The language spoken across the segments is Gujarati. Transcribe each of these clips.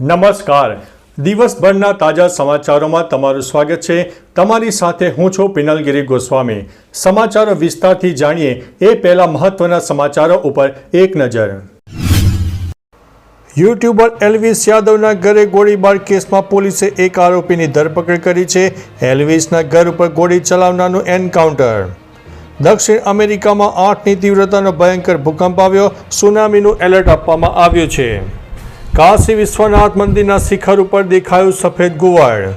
નમસ્કાર. દિવસભરના તાજા સમાચારોમાં તમારું સ્વાગત છે. તમારી સાથે હું છું પિનલગીરી ગોસ્વામી. સમાચારો વિસ્તારથી જાણીએ એ પહેલા મહત્વના સમાચારો ઉપર એક નજર. યુટ્યુબર એલ્વિસ યાદવના ઘરે ગોળીબાર કેસમાં પોલીસે એક આરોપીની ધરપકડ કરી છે. એલ્વિસના ઘર ઉપર ગોળી ચલાવનારનું એન્કાઉન્ટર. દક્ષિણ અમેરિકામાં આઠની તીવ્રતાનો ભયંકર ભૂકંપ આવ્યો. સુનામીનું એલર્ટ આપવામાં આવ્યું છે. કાશી વિશ્વનાથ મંદિરના શિખર ઉપર દેખાયું સફેદ ગુવાળ.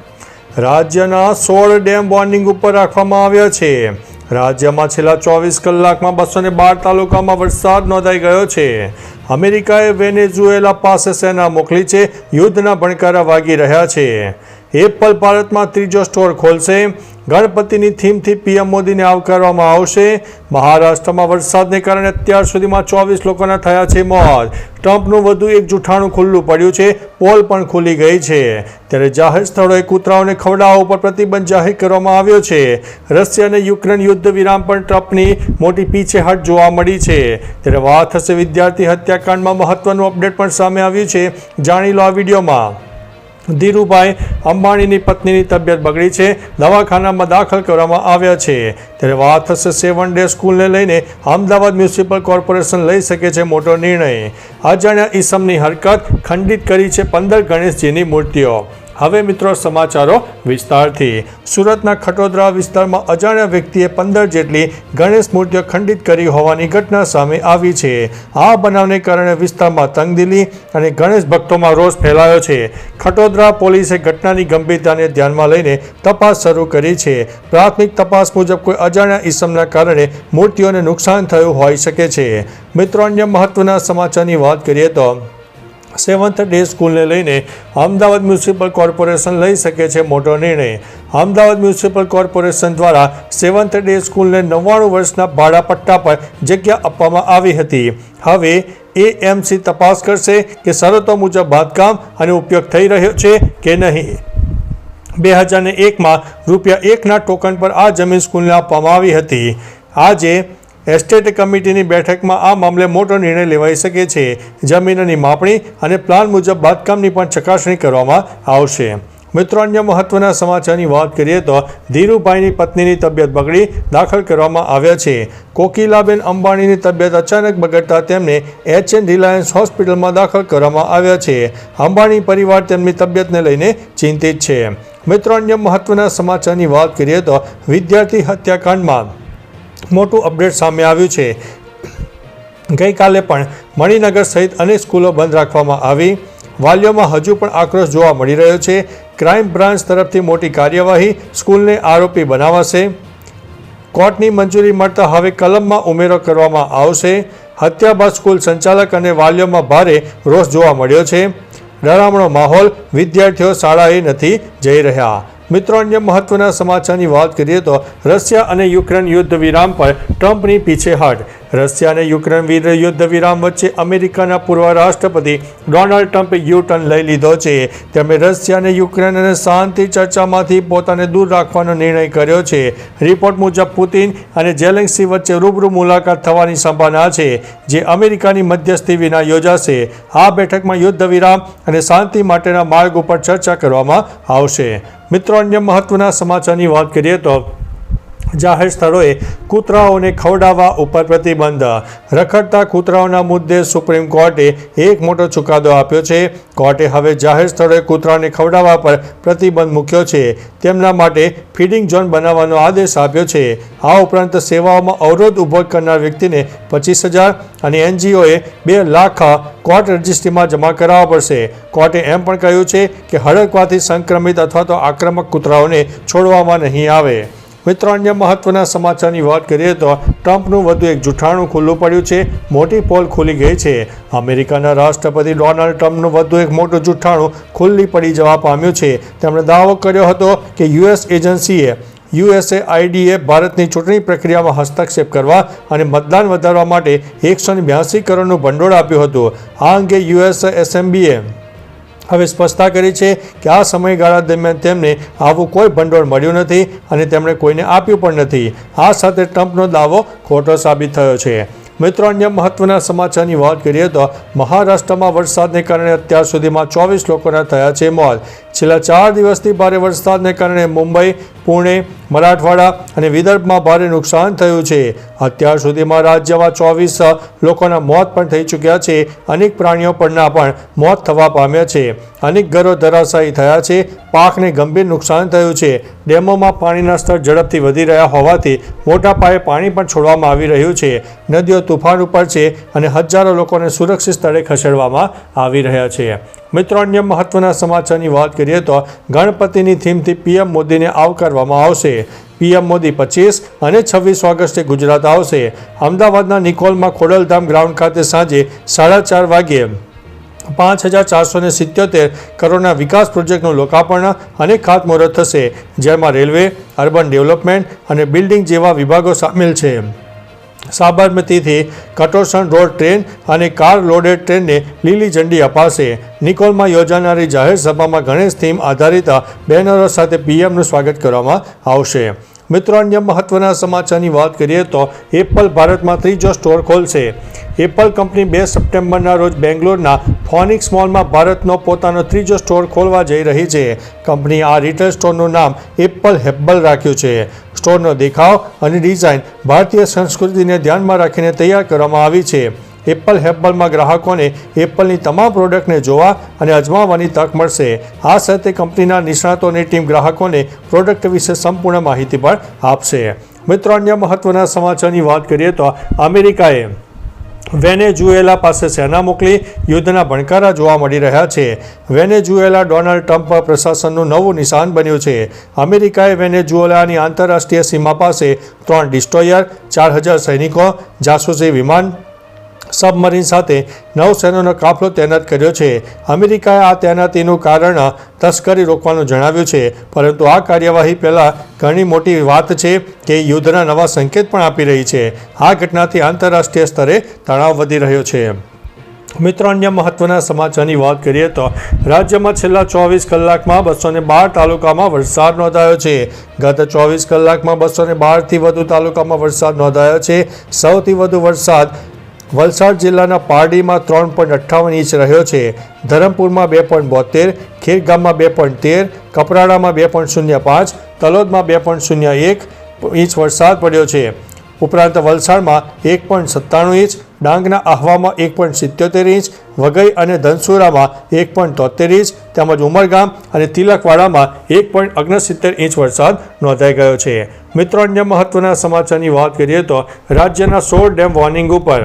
રાજ્યના સોળ ડેમ વોર્નિંગ ઉપર રાખવામાં આવ્યા છે. રાજ્યમાં છેલ્લા ચોવીસ કલાકમાં બસો ને બાર તાલુકામાં વરસાદ નોંધાઈ ગયો છે. અમેરિકાએ વેનેઝુએલા પાસે સેના મોકલી છે. યુદ્ધના ભણકારા વાગી રહ્યા છે. એપલ ભારતમાં ત્રીજો સ્ટોર ખોલશે. ગણપતિની થીમથી પીએમ મોદીને આવકારવામાં આવશે. મહારાષ્ટ્રમાં વરસાદને કારણે અત્યાર સુધીમાં ચોવીસ લોકોના થયા છે મોત. ટ્રમ્પનું વધુ એક જૂઠાણું ખુલ્લું પડ્યું છે. પોલ પણ ખુલી ગઈ છે. ત્યારે જાહેર સ્થળોએ કૂતરાઓને ખવડાવવા ઉપર પ્રતિબંધ જાહેર કરવામાં આવ્યો છે. રશિયા અને યુક્રેન યુદ્ધ વિરામ પણ ટ્રમ્પની મોટી પીછેહટ જોવા મળી છે. ત્યારે વાત થશે વિદ્યાર્થી હત્યાકાંડમાં મહત્વનું અપડેટ પણ સામે આવ્યું છે. જાણી લો આ વિડીયોમાં. ધીરુભાઈ અંબાણીની પત્નીની તબિયત બગડી છે. દવાખાનામાં દાખલ કરવામાં આવ્યા છે. ત્યારે વાત થશે સેવન ડે સ્કૂલને લઈને. અમદાવાદ મ્યુનિસિપલ કોર્પોરેશન લઈ શકે છે મોટો નિર્ણય. અજાણ્યા ઈસમની હરકત ખંડિત કરી છે પંદર ગણેશજીની મૂર્તિઓ. હવે મિત્રો સમાચારો વિસ્તારથી. સુરતના ખટોદરા વિસ્તારમાં અજાણ્યા વ્યક્તિએ પંદર જેટલી ગણેશ મૂર્તિઓ ખંડિત કરી હોવાની ઘટના સામે આવી છે. આ બનાવને કારણે વિસ્તારમાં તંગદિલી અને ગણેશ ભક્તોમાં રોષ ફેલાયો છે. ખટોદરા પોલીસે ઘટનાની ગંભીરતાને ધ્યાનમાં લઈને તપાસ શરૂ કરી છે. પ્રાથમિક તપાસ મુજબ કોઈ અજાણ્યા ઈસમના કારણે મૂર્તિઓને નુકસાન થયું હોઈ શકે છે. મિત્રો, અન્ય મહત્વના સમાચારની વાત કરીએ તો સેવન્થ ડે સ્કૂલને લઈને અમદાવાદ મ્યુનિસિપલ કોર્પોરેશન લઈ શકે છે મોટો નિર્ણય. અમદાવાદ મ્યુનિસિપલ કોર્પોરેશન દ્વારા સેવન્થ ડે સ્કૂલને નવ્વાણું વર્ષના ભાડાપટ્ટા પર જગ્યા આપવામાં આવી હતી. હવે એએમસી તપાસ કરશે કે શરતો મુજબ બાંધકામ અને ઉપયોગ થઈ રહ્યો છે કે નહીં. બે હજાર એકમાં રૂપિયા એકના ટોકન પર આ જમીન સ્કૂલને આપવામાં આવી હતી. આજે એસ્ટેટ કમિટીની બેઠકમાં આ મામલે મોટો નિર્ણય લેવાઈ શકે છે. જમીનની માપણી અને પ્લાન મુજબ બાંધકામની પણ ચકાસણી કરવામાં આવશે. મિત્રો, અન્ય મહત્વના સમાચારની વાત કરીએ તો ધીરુભાઈની પત્નીની તબિયત બગડી દાખલ કરવામાં આવ્યા છે. કોકિલાબેન અંબાણીની તબિયત અચાનક બગડતા તેમને એચ એન રિલાયન્સ હોસ્પિટલમાં દાખલ કરવામાં આવ્યા છે. અંબાણી પરિવાર તેમની તબિયતને લઈને ચિંતિત છે. મિત્રો, અન્ય મહત્વના સમાચારની વાત કરીએ તો વિદ્યાર્થી હત્યાકાંડમાં મોટું અપડેટ સામે આવ્યું છે. ગઈકાલે પણ મણિનગર સહિત અનેક સ્કૂલો બંધ રાખવામાં આવી. વાલીઓમાં હજુ પણ આક્રોશ જોવા મળી રહ્યો છે. ક્રાઇમ બ્રાન્ચ તરફથી મોટી કાર્યવાહી સ્કૂલને આરોપી બનાવાશે. કોર્ટની મંજૂરી મળતા હવે કલમમાં ઉમેરો કરવામાં આવશે. હત્યા બાદ સ્કૂલ સંચાલક અને વાલીઓમાં ભારે રોષ જોવા મળ્યો છે. ડરામણો માહોલ વિદ્યાર્થીઓ શાળાએ નથી જઈ રહ્યા. મિત્રો, અન્ય મહત્વના સમાચારની વાત કરીએ તો રશિયા અને યુક્રેન યુદ્ધ વિરામ પર ટ્રમ્પની પીછેહટ. રશિયા અને યુક્રેન યુદ્ધ વિરામ વચ્ચે અમેરિકાના પૂર્વ રાષ્ટ્રપતિ ડોનાલ્ડ ટ્રમ્પે યુ ટર્ન લઈ લીધો છે. તેમણે રશિયા અને યુક્રેન અને શાંતિ ચર્ચામાંથી પોતાને દૂર રાખવાનો નિર્ણય કર્યો છે. રિપોર્ટ મુજબ પુતિન અને જેલેન્સી વચ્ચે રૂબરૂ મુલાકાત થવાની સંભાવના છે, જે અમેરિકાની મધ્યસ્થી વિના યોજાશે. આ બેઠકમાં યુદ્ધ વિરામ અને શાંતિ માટેના માર્ગ ઉપર ચર્ચા કરવામાં આવશે. મિત્રો, અન્ય મહત્વના સમાચારની વાત કરીએ તો જાહેર સ્થળોએ કૂતરાઓને ખવડાવવા ઉપર પ્રતિબંધ. રખડતા કૂતરાઓના મુદ્દે સુપ્રીમ કોર્ટે એક મોટો ચુકાદો આપ્યો છે. કોર્ટે હવે જાહેર સ્થળોએ કૂતરાઓને ખવડાવવા પર પ્રતિબંધ મૂક્યો છે. તેમના માટે ફીડિંગ ઝોન બનાવવાનો આદેશ આપ્યો છે. આ ઉપરાંત સેવાઓમાં અવરોધ ઊભો કરનાર વ્યક્તિને પચીસ હજાર અને એનજીઓએ બે લાખ કોર્ટ રજિસ્ટ્રીમાં જમા કરાવવા પડશે. કોર્ટે એમ પણ કહ્યું છે કે હડકવાથી સંક્રમિત અથવા તો આક્રમક કૂતરાઓને છોડવામાં નહીં આવે. મિત્રો, અન્ય મહત્વના સમાચારની વાત કરીએ તો ટ્રમ્પનું વધુ એક જૂઠાણું ખુલ્લું પડ્યું છે. મોટી પોલ ખુલી ગઈ છે. અમેરિકાના રાષ્ટ્રપતિ ડોનાલ્ડ ટ્રમ્પનું વધુ એક મોટું જૂઠાણું ખુલ્લી પડી જવા પામ્યું છે. તેમણે દાવો કર્યો હતો કે યુએસ એજન્સીએ યુએસએ આઈડીએ ભારતની ચૂંટણી પ્રક્રિયામાં હસ્તક્ષેપ કરવા અને મતદાન વધારવા માટે એકસો બ્યાસી કરોડનું ભંડોળ આપ્યું હતું. આ અંગે યુએસ એસએમબીએ હવે સ્પષ્ટતા કરી છે કે આ સમયગાળા દરમિયાન તેમને આવું કોઈ ભંડોળ મળ્યું નથી અને તેમણે કોઈને આપ્યું પણ નથી. આ સાથે ટ્રમ્પનો દાવો ખોટો સાબિત થયો છે. મિત્રો, અન્ય મહત્વના સમાચારની વાત કરીએ તો મહારાષ્ટ્રમાં વરસાદને કારણે અત્યાર સુધીમાં ચોવીસ લોકોના થયા છે મોત. છેલ્લા ચાર દિવસથી ભારે વરસાદને કારણે મુંબઈ, પુણે, મરાઠવાડા અને વિદર્ભમાં ભારે નુકસાન થયું છે. અત્યાર સુધીમાં રાજ્યમાં ચોવીસ લોકોના મોત પણ થઈ ચૂક્યા છે. અનેક પ્રાણીઓ પરના પણ મોત થવા પામ્યા છે. અનેક ઘરો ધરાશાયી થયા છે. પાકને ગંભીર નુકસાન થયું છે. ડેમોમાં પાણીના સ્તર ઝડપથી વધી રહ્યા હોવાથી મોટા પાયે પાણી પણ છોડવામાં આવી રહ્યું છે. નદીઓ તુફાન ઉપર છે અને હજારો લોકોને સુરક્ષિત સ્થળે ખસેડવામાં આવી રહ્યા છે. મિત્રો, અન્ય મહત્વના સમાચારની વાત કરીએ તો ગણપતિની થીમથી પીએમ મોદીને આવકારવામાં આવશે. પીએમ મોદી પચીસ અને છવ્વીસ ઓગસ્ટે ગુજરાત આવશે. અમદાવાદના નિકોલમાં ખોડલધામ ગ્રાઉન્ડ ખાતે સાંજે સાડા ચાર વાગ્યે પાંચ હજાર ચારસો ને સિત્યોતેર કરોડના વિકાસ પ્રોજેક્ટનું લોકાર્પણ અને ખાતમુહૂર્ત થશે. જેમાં રેલવે, અર્બન ડેવલપમેન્ટ અને બિલ્ડિંગ જેવા વિભાગો સામેલ છે. સાબરમતીથી કટોસણ રોડ ટ્રેન અને કાર લોડેડ ટ્રેનને લીલી ઝંડી અપાશે. નિકોલમાં યોજાનારી જાહેર સભામાં ગણેશ થીમ આધારિત બેનરો સાથે પીએમનું સ્વાગત કરવામાં આવશે. મિત્રો, અન્ય મહત્વના સમાચારની વાત કરીએ તો એપલ ભારતમાં ત્રીજો સ્ટોર ખોલશે. એપલ કંપની બે સપ્ટેમ્બરના રોજ બેંગ્લોરના ફોનિક્સ મોલમાં ભારતનો પોતાનો ત્રીજો સ્ટોર ખોલવા જઈ રહી છે. કંપની આ રિટેલ સ્ટોરનું નામ એપલ હેબ્બલ રાખ્યું છે. સ્ટોરનો દેખાવ અને ડિઝાઇન ભારતીય સંસ્કૃતિને ધ્યાનમાં રાખીને તૈયાર કરવામાં આવી છે. એપલ હેપબલમાં ગ્રાહકોને એપલની તમામ પ્રોડક્ટને જોવા અને અજમાવવાની તક મળશે. આ સાથે કંપનીના નિષ્ણાતોની ટીમ ગ્રાહકોને પ્રોડક્ટ વિશે સંપૂર્ણ માહિતી પણ આપશે. મિત્રો, અન્ય મહત્વના સમાચારની વાત કરીએ તો અમેરિકાએ વેનેઝુએલા પાસે સેના મોકલી યુદ્ધના ભણકારા જોવા મળી રહ્યા છે. વેનેઝુએલા ડોનાલ્ડ ટ્રમ્પ પ્રશાસનનું નવું નિશાન બન્યું છે. અમેરિકાએ વેનેઝુએલાની આંતરરાષ્ટ્રીય સીમા પાસે ત્રણ ડિસ્ટ્રોયર, ચાર હજાર સૈનિકો, જાસૂસી વિમાન સબમરીન સાથે નૌસેનાનો કાફલો તૈનાત કર્યો છે. અમેરિકાએ આ તૈનાતીનું કારણ તસ્કરી રોકવાનું જણાવ્યું છે. પરંતુ આ કાર્યવાહી પહેલાં ઘણી મોટી વાત છે કે યુદ્ધના નવા સંકેત પણ આપી રહી છે. આ ઘટનાથી આંતરરાષ્ટ્રીય સ્તરે તણાવ વધી રહ્યો છે. મિત્રો, અન્ય મહત્વના સમાચારની વાત કરીએ તો રાજ્યમાં છેલ્લા ચોવીસ કલાકમાં બસો ને બાર તાલુકામાં વરસાદ નોંધાયો છે. ગત ચોવીસ કલાકમાં બસો ને બારથી વધુ તાલુકામાં વરસાદ નોંધાયો છે. સૌથી વધુ વરસાદ વલસાડ જિલ્લાના પારડીમાં ત્રણ પોઈન્ટ અઠ્ઠાવન ઇંચ રહ્યો છે. ધરમપુરમાં બે પોઈન્ટ બોતેર, ખેરગામમાં બે પોઈન્ટ તેર, કપરાડામાં બે પોઈન્ટ શૂન્ય પાંચ, તલોદમાં બે પોઈન્ટ શૂન્ય એક ઇંચ વરસાદ પડ્યો છે. ઉપરાંત વલસાડમાં એક પોઈન્ટ સત્તાણું ઇંચ, ડાંગના આહવામાં એક પોઈન્ટ સિત્યોતેર ઇંચ, વઘઈ અને ધનસુરામાં એક પોઈન્ટ તોતેર ઇંચ, તેમજ ઉમરગામ અને તિલકવાડામાં એક પોઈન્ટ ઓગણસિત્તેર ઇંચ વરસાદ નોંધાઈ ગયો છે. મિત્રો, અન્ય મહત્વના સમાચારની વાત કરીએ તો રાજ્યના સોળ ડેમ વોર્નિંગ ઉપર.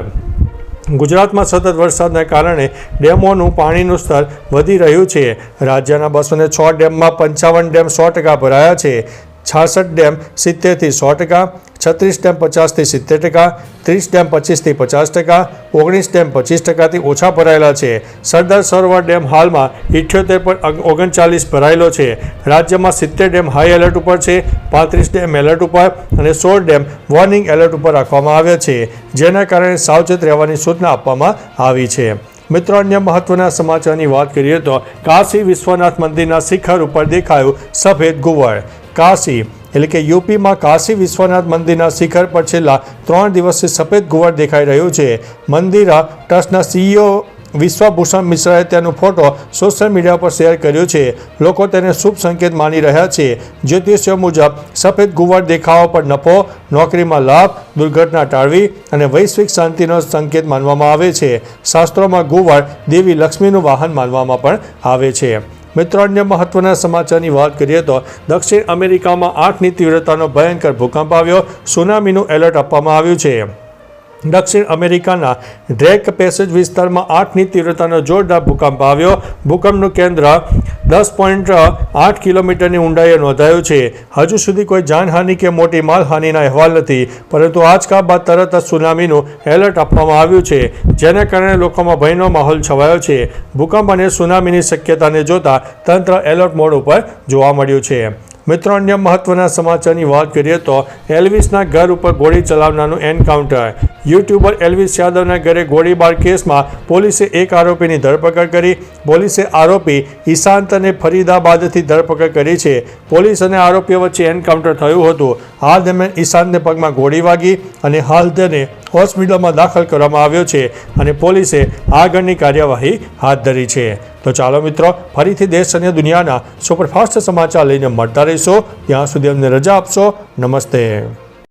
ગુજરાતમાં સતત વરસાદને કારણે ડેમોનું પાણીનું સ્તર વધી રહ્યું છે. રાજ્યના બસો ને છ ડેમમાં પંચાવન ડેમ સો ટકા ભરાયા છે. છાસઠ ડેમ સિત્તેરથી સો ટકા છત્રીસ ડેમ પચાસથી સિત્તેર ટકા, ત્રીસ ડેમ પચીસથી પચાસ ટકા, ઓગણીસ ડેમ પચીસ ટકાથી ઓછા ભરાયેલા છે. સરદાર સરોવર ડેમ હાલમાં ઇઠ્યોતેર પર ઓગણચાલીસ ભરાયેલો છે. રાજ્યમાં સિત્તેર ડેમ હાઈ એલર્ટ ઉપર છે, પાંત્રીસ ડેમ એલર્ટ ઉપર અને સોળ ડેમ વોર્નિંગ એલર્ટ ઉપર રાખવામાં આવ્યા છે, જેના કારણે સાવચેત રહેવાની સૂચના આપવામાં આવી છે. મિત્રો, અન્ય મહત્વના સમાચારની વાત કરીએ તો કાશી વિશ્વનાથ મંદિરના શિખર ઉપર દેખાયું સફેદ ગુવળ. કાશી એટલે કે યુપીમાં કાશી વિશ્વનાથ મંદિરના શિખર પર છેલ્લા ત્રણ દિવસથી સફેદ ગુવળ દેખાઈ રહ્યું છે. મંદિર ટ્રસ્ટના સીઈઓ વિશ્વભૂષણ મિશ્રાએ તેનો ફોટો સોશિયલ મીડિયા પર શેર કર્યો છે. લોકો તેને શુભ સંકેત માની રહ્યા છે. જ્યોતિષ્ય મુજબ, સફેદ ગુવળ દેખાવા પર નફો, નોકરીમાં લાભ, દુર્ઘટના ટાળવી અને વૈશ્વિક શાંતિનો સંકેત માનવામાં આવે છે. શાસ્ત્રોમાં ગુવળ દેવી લક્ષ્મીનું વાહન માનવામાં પણ આવે છે. મિત્રો અન્ય મહત્વના સમાચારની વાત કરીએ તો દક્ષિણ અમેરિકામાં આઠની તીવ્રતાનો ભયંકર ભૂકંપ આવ્યો. સુનામીનું એલર્ટ આપવામાં આવ્યું છે. દક્ષિણ અમેરિકાના ડ્રેક પેસેજ વિસ્તારમાં આઠની તીવ્રતાનો જોરદાર ભૂકંપ આવ્યો. ભૂકંપનું કેન્દ્ર દસ પોઈન્ટ આઠ કિલોમીટરની ઊંડાઈએ નોંધાયું છે. હજુ સુધી કોઈ જાનહાનિ કે મોટી માલહાનિના અહેવાલ નથી, પરંતુ આંચકા બાદ તરત જ સુનામીનું એલર્ટ આપવામાં આવ્યું છે, જેને કારણે લોકોમાં ભયનો માહોલ છવાયો છે. ભૂકંપ અને સુનામીની શક્યતાને જોતા તંત્ર એલર્ટ મોડ ઉપર જોવા મળ્યું છે. મિત્રો, અન્ય મહત્વના સમાચારની વાત કરીએ તો એલ્વિસના ઘર ઉપર ગોળી ચલાવનારનું એન્કાઉન્ટર. યુટ્યુબર એલ્વિસ યાદવના ઘરે ગોળીબાર કેસમાં પોલીસે એક આરોપીની ધરપકડ કરી. પોલીસે આરોપી ઈશાંત અને ફરીદાબાદથી ધરપકડ કરી છે. પોલીસ અને આરોપીઓ વચ્ચે એન્કાઉન્ટર થયું હતું. હાલ દરમિયાન ઈશાંતને પગમાં ગોળી વાગી અને હાલ તેને હોસ્પિટલમાં દાખલ કરવામાં આવ્યો છે અને પોલીસે આગળની કાર્યવાહી હાથ ધરી છે. તો ચાલો મિત્રો, ફરીથી દેશ અને દુનિયાના સુપરફાસ્ટ સમાચાર લઈને મળતા રહીશો. ત્યાં સુધી અમને રજા આપશો. નમસ્તે.